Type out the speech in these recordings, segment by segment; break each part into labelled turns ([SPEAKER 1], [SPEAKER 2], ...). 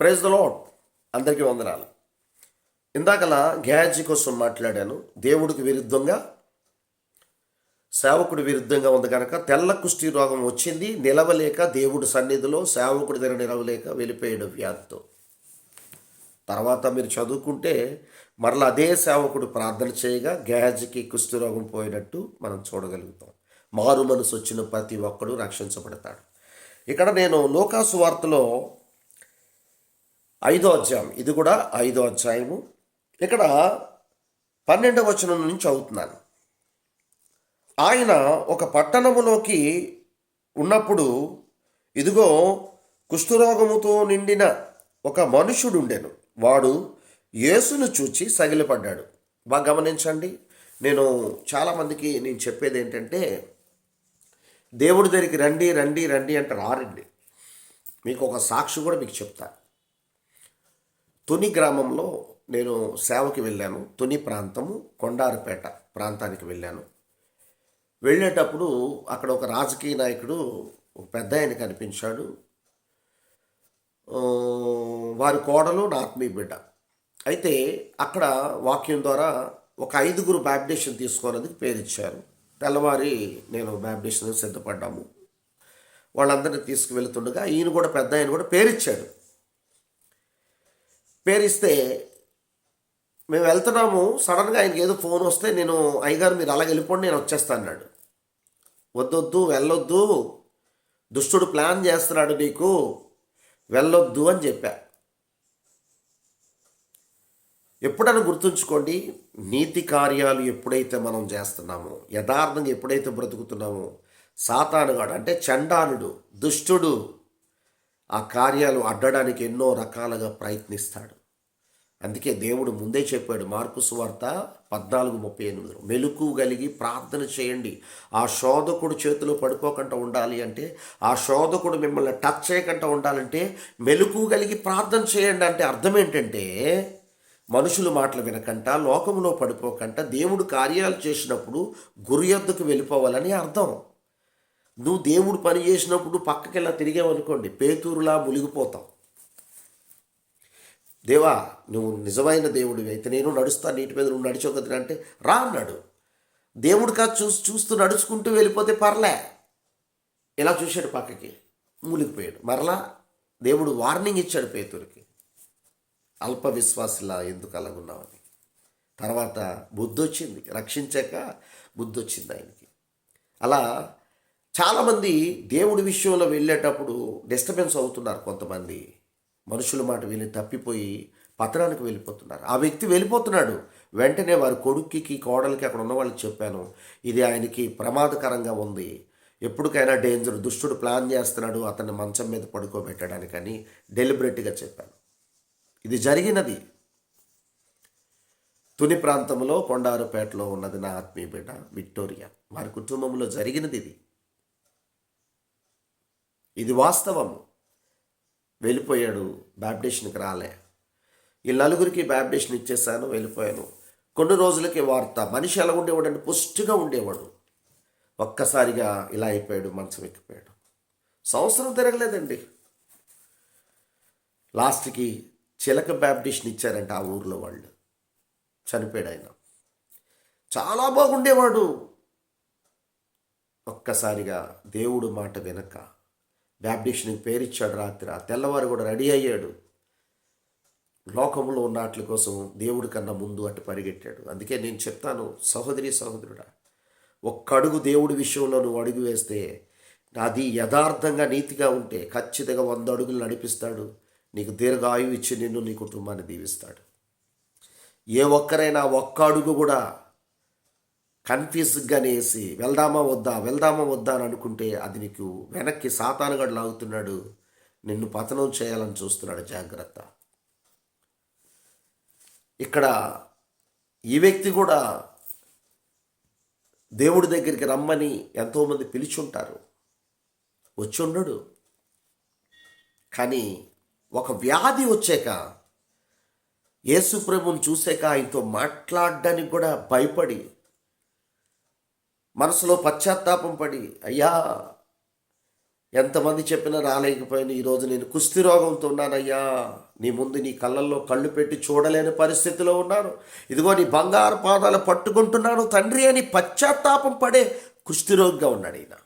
[SPEAKER 1] Praise the lord అందరికీ వందనాలు. ఇందాకలా గ్యాజీ కోసం మాట్లాడాను. దేవుడికి విరుద్ధంగా సేవకుడి విరుద్ధంగా ఉంది కనుక తెల్ల కుష్టి రోగం వచ్చింది నిలవలేక దేవుడి సన్నిధిలో సేవకుడి దగ్గర నిలవలేక వెళ్ళిపోయాడు వ్యాధితో. తర్వాత మీరు చదువుకుంటే మరలా అదే సేవకుడు ప్రార్థన చేయగా గ్యాజ్కి కుష్టి రోగం పోయినట్టు మనం చూడగలుగుతాం. మారు మనసు వచ్చిన ప్రతి ఒక్కడు రక్షించబడతాడు. ఇక్కడ నేను లోకాసు వార్తలో ఐదో అధ్యాయం. ఇది కూడా ఐదో అధ్యాయము. ఇక్కడ పన్నెండవ వచనం నుంచి చదువుతున్నాను. ఆయన ఒక పట్టణములోకి ఉన్నప్పుడు ఇదిగో కుష్ఠరోగముతో నిండిన ఒక మనుషుడు ఉండెను వాడు యేసును చూచి సగిలిపడ్డాడు. బాగా గమనించండి. నేను చాలామందికి నేను చెప్పేది ఏంటంటే దేవుడి దగ్గరికి రండి రండి రండి అంటే రారండి మీకు ఒక సాక్షి కూడా మీకు చెప్తాను. తుని గ్రామంలో నేను సేవకి వెళ్ళాను. తుని ప్రాంతము కొండారపేట ప్రాంతానికి వెళ్ళాను. వెళ్ళేటప్పుడు అక్కడ ఒక రాజకీయ నాయకుడు ఒక పెద్ద ఆయన కనిపించాడు వారి కోడలు నా ఆత్మీయ బిడ్డ. అయితే అక్కడ వాక్యం ద్వారా ఒక ఐదుగురు బ్యాప్టిషన్ తీసుకోవడానికి పేరిచ్చారు తెల్లవారి నేను బ్యాప్టిషన్ సిద్ధపడ్డాము. వాళ్ళందరినీ తీసుకువెళ్తుండగా ఈయన కూడా పెద్ద ఆయన కూడా పేరిచ్చాడు పేరిస్తే మేము వెళ్తున్నాము సడన్గా ఆయనకి ఏదో ఫోన్ వస్తే నేను అయ్యగారు మీరు అలాగ వెళ్ళిపోండి నేను వచ్చేస్తాను అన్నాడు. వద్దొద్దు వెళ్ళొద్దు దుష్టుడు ప్లాన్ చేస్తున్నాడు నీకు వెళ్ళొద్దు అని చెప్పా. ఎప్పుడైనా గుర్తుంచుకోండి నీతి కార్యాలు ఎప్పుడైతే మనం చేస్తున్నామో యథార్థంగా ఎప్పుడైతే బ్రతుకుతున్నామో సాతానుగాడు అంటే చండానుడు దుష్టుడు ఆ కార్యాలు అడ్డడానికి ఎన్నో రకాలుగా ప్రయత్నిస్తాడు. అందుకే దేవుడు ముందే చెప్పాడు మార్కు సువార్త పద్నాలుగు ముప్పై ఎనిమిది మెలకు కలిగి ప్రార్థన చేయండి. ఆ శోధకుడు చేతిలో పడిపోకుండా ఉండాలి అంటే ఆ శోధకుడు మిమ్మల్ని టచ్ చేయకుండా ఉండాలంటే మెలకు కలిగి ప్రార్థన చేయండి అంటే అర్థం ఏంటంటే మనుషులు మాటలు వినకంట లోకంలో పడిపోకంట దేవుడు కార్యాలు చేసినప్పుడు గురియద్దుకు వెళ్ళిపోవాలని అర్థం. నువ్వు దేవుడు పని చేసినప్పుడు పక్కకెళ్ళా తిరిగావనుకోండి పేతూరులా మునిగిపోతావు. దేవా నువ్వు నిజమైన దేవుడివి. అయితే నేను నడుస్తా నీటి మీద నువ్వు నడిచొకదిన అంటే రా అన్నాడు. దేవుడు కాదు చూసి చూస్తూ నడుచుకుంటూ వెళ్ళిపోతే పర్లే. ఇలా చూశాడు పక్కకి? మూలిగిపోయాడు. మరలా దేవుడు వార్నింగ్ ఇచ్చాడు పేతురికి. అల్ప విశ్వాసలా ఎందుకు అలాగున్నావని తర్వాత బుద్ధి వచ్చింది రక్షించాక బుద్ధి వచ్చింది ఆయనకి. అలా చాలామంది దేవుడి విషయంలో వెళ్ళేటప్పుడు డిస్టర్బెన్స్ అవుతున్నారు కొంతమంది. మనుషుల మాట వెళ్ళి తప్పిపోయి పతనానికి వెళ్ళిపోతున్నారు. ఆ వ్యక్తి వెళ్ళిపోతున్నాడు. వెంటనే వారి కొడుక్కి కోడలికి అక్కడ ఉన్న వాళ్ళకి చెప్పాను ఇది ఆయనకి ప్రమాదకరంగా ఉంది. ఎప్పటికైనా డేంజర్ దుష్టుడు ప్లాన్ చేస్తున్నాడు అతన్ని మంచం మీద పడుకోబెట్టడానికని డెలిబరేట్గా చెప్పాను. ఇది జరిగినది. తుని ప్రాంతంలో కొండారుపేటలో ఉన్నది నా ఆత్మీయ బిడ్డ విక్టోరియా. వారి కుటుంబంలో జరిగినది ఇది. ఇది వాస్తవము. వెళ్ళిపోయాడు బ్యాప్టేషన్కి రాలే. ఈ నలుగురికి బ్యాప్టేషన్ ఇచ్చేసాను వెళ్ళిపోయాను. కొన్ని రోజులకి వార్త మనిషి ఎలా ఉండేవాడు పుష్టిగా ఉండేవాడు. ఒక్కసారిగా ఇలా అయిపోయాడు మంచం ఎక్కిపోయాడు. సంవత్సరం తిరగలేదండి. లాస్ట్కి చిలక బ్యాప్టిషన్ ఇచ్చారంట ఆ ఊర్లో వాళ్ళు. చనిపోయాడు ఆయన. చాలా బాగుండేవాడు. ఒక్కసారిగా దేవుడు మాట వెనక బ్యాప్టిషన్కి పేరిచ్చాడు రాత్రి. ఆ తెల్లవారు కూడా రెడీ అయ్యాడు. లోకంలో ఉన్న వాటి కోసం దేవుడి కన్నా ముందు అటు పరిగెట్టాడు. అందుకే నేను చెప్తాను సహోదరి సహోదరుడా ఒక్క అడుగు దేవుడి విషయంలో నువ్వు అడుగు వేస్తే అది యథార్థంగా నీతిగా ఉంటే ఖచ్చితంగా వంద అడుగులు నడిపిస్తాడు. నీకు దీర్ఘాయువు ఇచ్చి నిన్ను నీ కుటుంబాన్ని దీవిస్తాడు. ఏ ఒక్కరైనా ఒక్క అడుగు కూడా కన్ఫ్యూజ్గా అనేసి వెళ్దామా వద్దా వెళ్దామా వద్దా అని అనుకుంటే అది నీకు వెనక్కి సాతానుగడు లాగుతున్నాడు. నిన్ను పతనం చేయాలని చూస్తున్నాడు జాగ్రత్త. ఇక్కడ ఈ వ్యక్తి కూడా దేవుడి దగ్గరికి రమ్మని ఎంతోమంది పిలిచుంటారు. వచ్చి ఉండడు. కానీ ఒక వ్యాధి వచ్చాక యేసు ప్రభుని చూసాక ఆయనతో మాట్లాడడానికి కూడా భయపడి మనసులో పశ్చాత్తాపం పడి అయ్యా ఎంతమంది చెప్పినా రాలేకపోయినా. ఈరోజు నేను కుస్తీ రోగంతో ఉన్నానయ్యా నీ ముందు నీ కళ్ళల్లో కళ్ళు పెట్టి చూడలేని పరిస్థితిలో ఉన్నాను. ఇదిగో నీ బంగారు పాదాలు పట్టుకుంటున్నాను. తండ్రి అని పశ్చాత్తాపం పడే కుష్ఠిరోగిగా ఉన్నాడు ఈయన.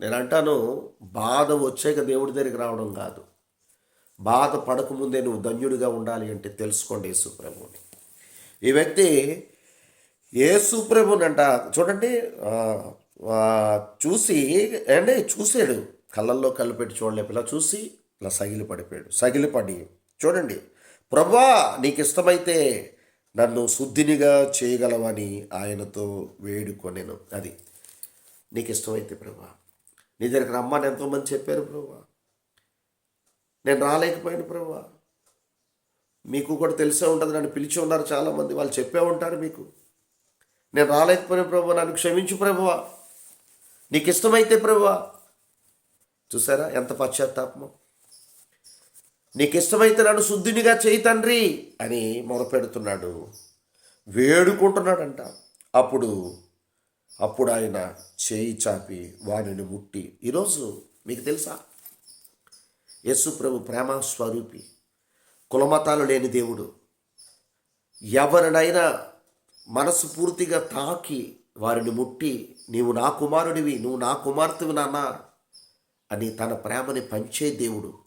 [SPEAKER 1] నేను అంటాను బాధ వచ్చాక దేవుడి దగ్గరికి రావడం కాదు. బాధ పడకముందే నువ్వు ధన్యుడిగా ఉండాలి అంటే తెలుసుకోండి యేసుప్రభుని. ఈ వ్యక్తి యేసు ప్రభునంట. చూడండి చూసి అంటే చూసాడు కళ్ళల్లో కళ్ళు పెట్టి చూడలేపు ఇలా చూసి ఇలా సగిలి పడిపోయాడు. సగిలి పడి చూడండి ప్రభా నీకు ఇష్టమైతే నన్ను శుద్ధినిగా చేయగలవని ఆయనతో వేడుకొనేను. అది నీకు ఇష్టమైతే ప్రభా నీ దగ్గరికి రమ్మని ఎంతోమంది చెప్పారు ప్రభా. నేను రాలేకపోయాను ప్రభా. మీకు కూడా తెలిసే ఉంటుంది నన్ను పిలిచి ఉన్నారు చాలామంది వాళ్ళు చెప్పే ఉంటారు మీకు. నేను రాలేకపోయిన ప్రభు నన్ను క్షమించు ప్రభువా. నీకు ఇష్టమైతే ప్రభువా. చూసారా ఎంత పశ్చాత్తాపమో. నీకు ఇష్టమైతే నన్ను శుద్ధినిగా చేయి తండ్రి అని మొరపెడుతున్నాడు. వేడుకుంటున్నాడంట. అప్పుడు అప్పుడు ఆయన చేయి చాపి వారిని ముట్టి ఈరోజు మీకు తెలుసా? యేసు ప్రభు ప్రేమ స్వరూపి కులమతాలు లేని దేవుడు. ఎవరినైనా మనసు పూర్తిగా తాకి వారిని ముట్టి నీవు నా కుమారుడివి నువ్వు నా కుమార్తెవి నాన్న అని తన ప్రేమని పంచే దేవుడు.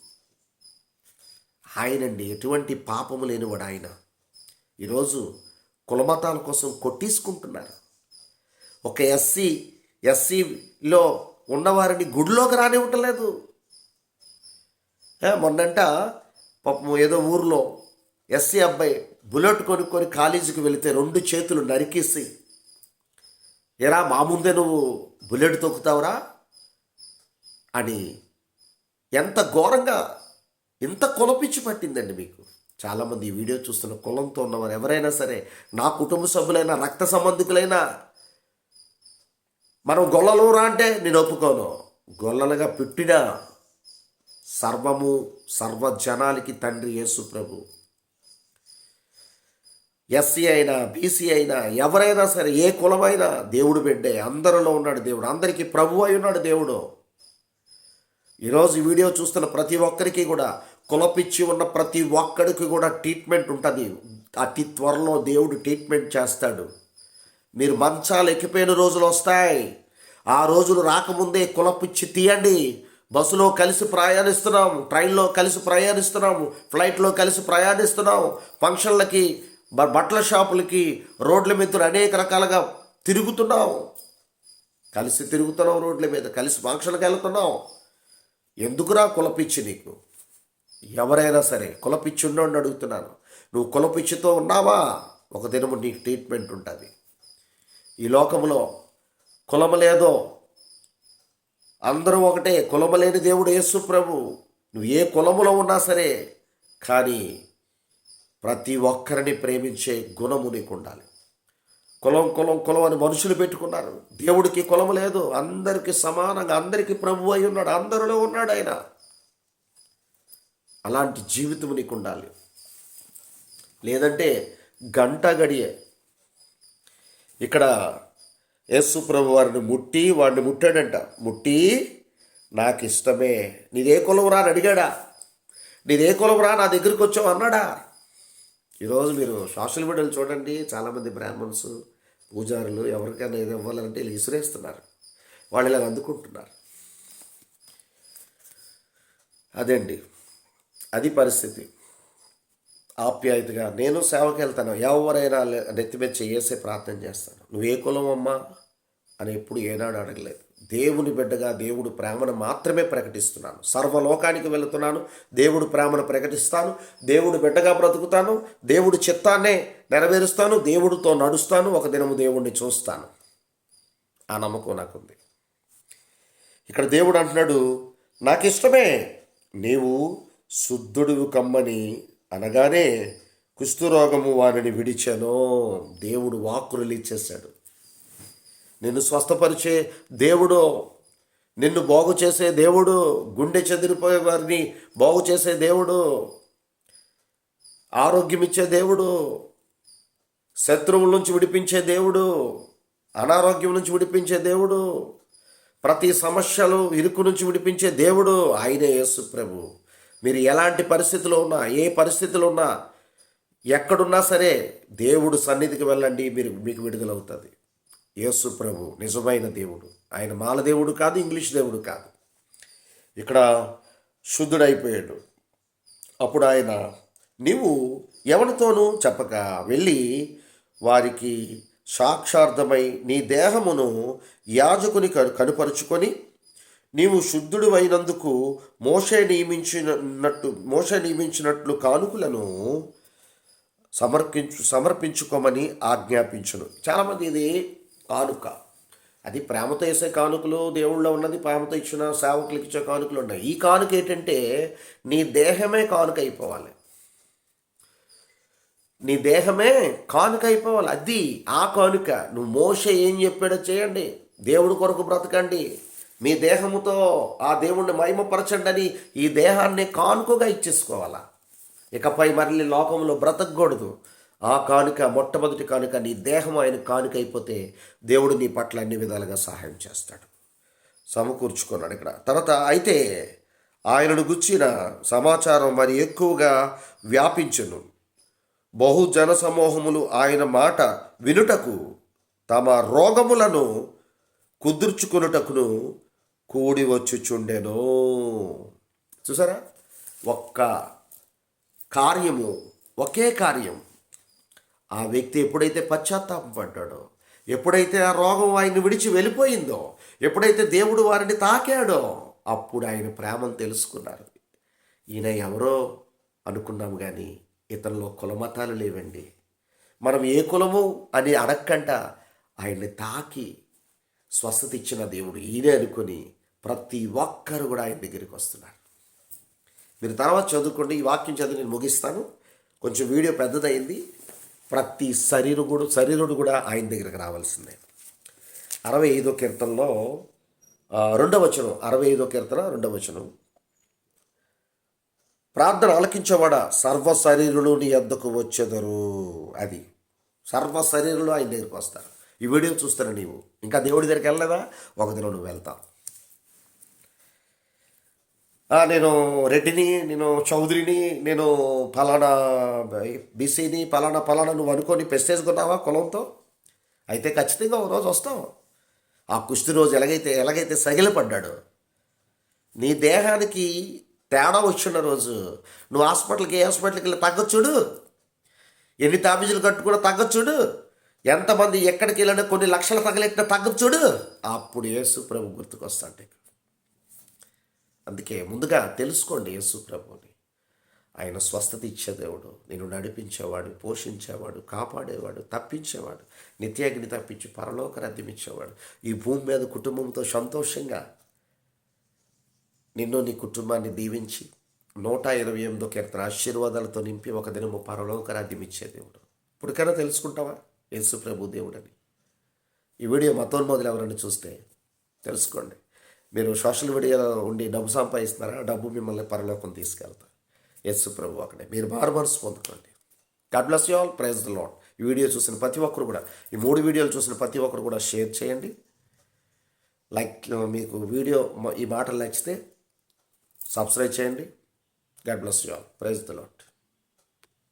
[SPEAKER 1] ఆయనండి ఎటువంటి పాపము లేనివాడు ఆయన. ఈరోజు కులమతాల కోసం కొట్టేసుకుంటున్నారు. ఒక ఎస్సీ ఎస్సీలో ఉన్నవారిని గుడిలోకి రానివ్వటం లేదు మొన్నంట పాపం ఏదో ఊర్లో ఎస్సీ అబ్బాయి బుల్లెట్ కొనుక్కొని కాలేజీకి వెళితే రెండు చేతులు నరికేసి ఎరా మా ముందే నువ్వు బుల్లెట్ తొక్కుతావురా? అని ఎంత ఘోరంగా ఇంత కులపిచ్చి పట్టిందండి మీకు. చాలామంది ఈ వీడియో చూస్తున్న కులంతో ఉన్నవారు ఎవరైనా సరే నా కుటుంబ సభ్యులైనా రక్త సంబంధికులైనా మనం గొల్లలూరా అంటే నేను ఒప్పుకోను. గొల్లలుగా పుట్టిన సర్వము సర్వ జనాలకి తండ్రి యేసు ప్రభు ఎస్సీ అయినా బీసీ అయినా ఎవరైనా సరే ఏ కులమైనా దేవుడు బిడ్డే అందరిలో ఉన్నాడు దేవుడు. అందరికీ ప్రభు అయి ఉన్నాడు దేవుడు. ఈరోజు వీడియో చూస్తున్న ప్రతి ఒక్కరికి కూడా కులపిచ్చి ఉన్న ప్రతి ఒక్కడికి కూడా ట్రీట్మెంట్ ఉంటుంది. అతి త్వరలో దేవుడు ట్రీట్మెంట్ చేస్తాడు. మీరు మంచాలు ఎక్కిపోయిన రోజులు వస్తాయి. ఆ రోజులు రాకముందే కులపిచ్చి తీయండి. బస్సులో కలిసి ప్రయాణిస్తున్నాము ట్రైన్లో కలిసి ప్రయాణిస్తున్నాము ఫ్లైట్లో కలిసి ప్రయాణిస్తున్నాము ఫంక్షన్లకి బట్టల షాపులకి రోడ్ల మీద అనేక రకాలుగా తిరుగుతున్నాం. కలిసి తిరుగుతున్నాం రోడ్ల మీద కలిసి ఫంక్షన్కి వెళ్తున్నాం. ఎందుకురా కులపిచ్చి నీకు? ఎవరైనా సరే కులపిచ్చి ఉన్నోడిని అడుగుతున్నాను. నువ్వు కులపిచ్చితో ఉన్నావా? ఒక దినము నీకు ట్రీట్మెంట్ ఉంటుంది. ఈ లోకంలో కులము లేదో అందరూ ఒకటే కులము లేని దేవుడు యేసు ప్రభు నువ్వు ఏ కులములో ఉన్నా సరే కానీ ప్రతి ఒక్కరిని ప్రేమించే గుణము నీకు ఉండాలి. కులం కులం కులం అని మనుషులు పెట్టుకున్నారు. దేవుడికి కులము లేదు. అందరికీ సమానంగా అందరికీ ప్రభు అయి ఉన్నాడు. అందరిలో ఉన్నాడు ఆయన. అలాంటి జీవితం నీకు ఉండాలి. లేదంటే గంట గడియే. ఇక్కడ యేసు ప్రభు వారిని ముట్టి వాడిని ముట్టాడంట. ముట్టి నాకు ఇష్టమే నీదే కులం రా అని అడిగాడా. నీదే కులం రా నా దగ్గరికి వచ్చావు అన్నాడా. ఈరోజు మీరు సోషల్ మీడియాలో చూడండి చాలామంది బ్రాహ్మణ్స్ పూజారులు ఎవరికైనా ఇది ఇవ్వాలంటే వీళ్ళు ఇసురేస్తున్నారు వాళ్ళు ఇలా అందుకుంటున్నారు. అదండి అది పరిస్థితి. ఆప్యాయతగా నేను సేవకి వెళ్తాను ఎవరైనా నెత్తి మీద చేసే ప్రార్థన చేస్తాను. నువ్వు ఏ కులం అమ్మా అని ఎప్పుడు ఏనాడు అడగలేదు. దేవుని బిడ్డగా దేవుడు ప్రేమను మాత్రమే ప్రకటిస్తున్నాను. సర్వలోకానికి వెళుతున్నాను దేవుడు ప్రేమను ప్రకటిస్తాను దేవుడు బిడ్డగా బ్రతుకుతాను దేవుడు చిత్తాన్నే నెరవేరుస్తాను దేవుడితో నడుస్తాను ఒక దినము దేవుణ్ణి చూస్తాను. ఆ నమ్మకం నాకుంది. ఇక్కడ దేవుడు అంటున్నాడు నాకు ఇష్టమే నీవు శుద్ధుడు కమ్మని అనగానే కుష్ఠరోగము వారిని విడిచాను. దేవుడు వాక్కు రిలీజ్ చేశాడు నిన్ను స్వస్థపరిచే దేవుడు నిన్ను బాగు చేసే దేవుడు గుండె చెదిరిపోయే వారిని బాగు చేసే దేవుడు ఆరోగ్యం ఇచ్చే దేవుడు శత్రువుల నుంచి విడిపించే దేవుడు అనారోగ్యం నుంచి విడిపించే దేవుడు ప్రతి సమస్యలు ఇరుకు నుంచి విడిపించే దేవుడు ఆయనే యేసు ప్రభు. మీరు ఎలాంటి పరిస్థితిలో ఉన్నా ఏ పరిస్థితిలో ఉన్నా ఎక్కడున్నా సరే దేవుడు సన్నిధికి వెళ్ళండి మీరు మీకు విడుదలవుతుంది. యేసు ప్రభు నిజమైన దేవుడు. ఆయన మాల దేవుడు కాదు ఇంగ్లీష్ దేవుడు కాదు. ఇక్కడ శుద్ధుడైపోయాడు. అప్పుడు ఆయన నీవు ఎవరితోనూ చెప్పక వెళ్ళి వారికి సాక్షార్థమై నీ దేహమును యాజకుని కను కనుపరుచుకొని నీవు శుద్ధుడు అయినందుకు మోసే నియమించినట్టు మోసే నియమించినట్లు కానుకలను సమర్పించు సమర్పించుకోమని ఆజ్ఞాపించును. చాలామంది ఇది కానుక. అది ప్రేమతో వేసే కానుకలు దేవుళ్ళో ఉన్నది ప్రేమతో ఇచ్చిన సేవకులకు ఇచ్చే కానుకలు ఉన్నాయి. ఈ కానుక ఏంటంటే నీ దేహమే కానుక అయిపోవాలి. నీ దేహమే కానుక అయిపోవాలి. అది ఆ కానుక. నువ్వు మోస ఏం చెప్పాడో చేయండి. దేవుడి కొరకు బ్రతకండి. మీ దేహముతో ఆ దేవుణ్ణి మహిమపరచండి అని ఈ దేహాన్ని కానుకగా ఇచ్చేసుకోవాలా. ఇకపై మళ్ళీ లోకంలో బ్రతకూడదు ఆ కానుక మొట్టమొదటి కానుక నీ దేహం ఆయన కానుక అయిపోతే దేవుడు నీ పట్ల అన్ని విధాలుగా సహాయం చేస్తాడు. సమకూర్చుకున్నాడు ఇక్కడ. తర్వాత అయితే ఆయనను గుచ్చిన సమాచారం మరి ఎక్కువగా వ్యాపించును. బహుజన సమూహములు ఆయన మాట వినుటకు తమ రోగములను కుదుర్చుకునుటకును కూడి వచ్చుచుండెను. చూసారా? ఒక్క కార్యము ఒకే కార్యం ఆ వ్యక్తి ఎప్పుడైతే పశ్చాత్తాపం పడ్డాడో ఎప్పుడైతే ఆ రోగం ఆయన్ని విడిచి వెళ్ళిపోయిందో ఎప్పుడైతే దేవుడు వారిని తాకాడో అప్పుడు ఆయన ప్రేమను తెలుసుకున్నారు. ఈయన ఎవరో అనుకున్నాం కానీ ఇతనిలో కులమతాలు లేవండి. మనం ఏ కులము అని అడక్కంట ఆయన్ని తాకి స్వస్థత ఇచ్చిన దేవుడు ఈయనే అనుకొని ప్రతి ఒక్కరు కూడా ఆయన దగ్గరికి వస్తున్నారు. మీరు తర్వాత చదువుకోండి. ఈ వాక్యం చదివి నేను ముగిస్తాను. కొంచెం వీడియో పెద్దదైంది. ప్రతి శరీరుడు శరీరుడు కూడా ఆయన దగ్గరికి రావాల్సిందే. అరవై ఐదో కీర్తనలో రెండవ వచనం అరవై ఐదో కీర్తన రెండవ వచనం. ప్రార్థన ఆలకించేవాడ సర్వ శరీరులు నీ వద్దకు వచ్చేదరు అది. సర్వ శరీరులు ఆయన దగ్గరికి వస్తారు. ఈ వీడియో చూస్తాను నీవు? ఇంకా దేవుడి దగ్గరికి వెళ్ళలేదా? ఒక దినం నువ్వు వెళ్తావు. నేను రెడ్డిని నేను చౌదరిని నేను ఫలానా బీసీని ఫలానా ఫలానా నువ్వు అనుకొని పెస్తేసుకున్నావా కులంతో? అయితే ఖచ్చితంగా ఒక రోజు వస్తావు. ఆ కుస్తీ రోజు ఎలాగైతే ఎలాగైతే సగిలపడ్డాడు నీ దేహానికి తేడా వచ్చిన రోజు నువ్వు హాస్పిటల్కి ఏ హాస్పిటల్కి వెళ్ళి తగ్గొచ్చుడు ఎన్ని తాబీజులు కట్టుకున్నా తగ్గొచ్చుడు ఎంతమంది ఎక్కడికి వెళ్ళినా కొన్ని లక్షలు తగలెట్టినా తగ్గొచ్చుడు అప్పుడు యేసు ప్రభు గుర్తుకొస్తాడు అందుకే ముందుగా తెలుసుకోండి యేసు ప్రభుని. ఆయన స్వస్థత ఇచ్చే దేవుడు నేను నడిపించేవాడు పోషించేవాడు కాపాడేవాడు తప్పించేవాడు నిత్యాగ్ని తప్పించి పరలోక రద్దమిచ్చేవాడు ఇచ్చేవాడు. ఈ భూమి మీద కుటుంబంతో సంతోషంగా నిన్ను నీ కుటుంబాన్ని దీవించి నూట ఇరవై ఎనిమిదో కీర్తన ఆశీర్వాదాలతో నింపి ఒక దినము పరలోక రాజ్యం ఇచ్చే దేవుడు. ఇప్పటికైనా తెలుసుకుంటావా? యేసు ప్రభు దేవుడని. ఈ వీడియో మతోన్మోదులు ఎవరైనా చూస్తే తెలుసుకోండి. మీరు సోషల్ మీడియాలో ఉండి డబ్బు సంపాదిస్తున్నారా? డబ్బు మిమ్మల్ని పరలోకం తీసుకెళ్తారు యేసు ప్రభు అక్కడే. మీరు మారు మనసు పొందుకోండి. God bless you all praise the Lord ఈ వీడియో చూసిన ప్రతి ఒక్కరు కూడా ఈ మూడు వీడియోలు చూసిన ప్రతి ఒక్కరు కూడా షేర్ చేయండి. లైక్ మీకు వీడియో ఈ మాటలు నచ్చితే సబ్స్క్రైబ్ చేయండి. God bless you all praise the Lord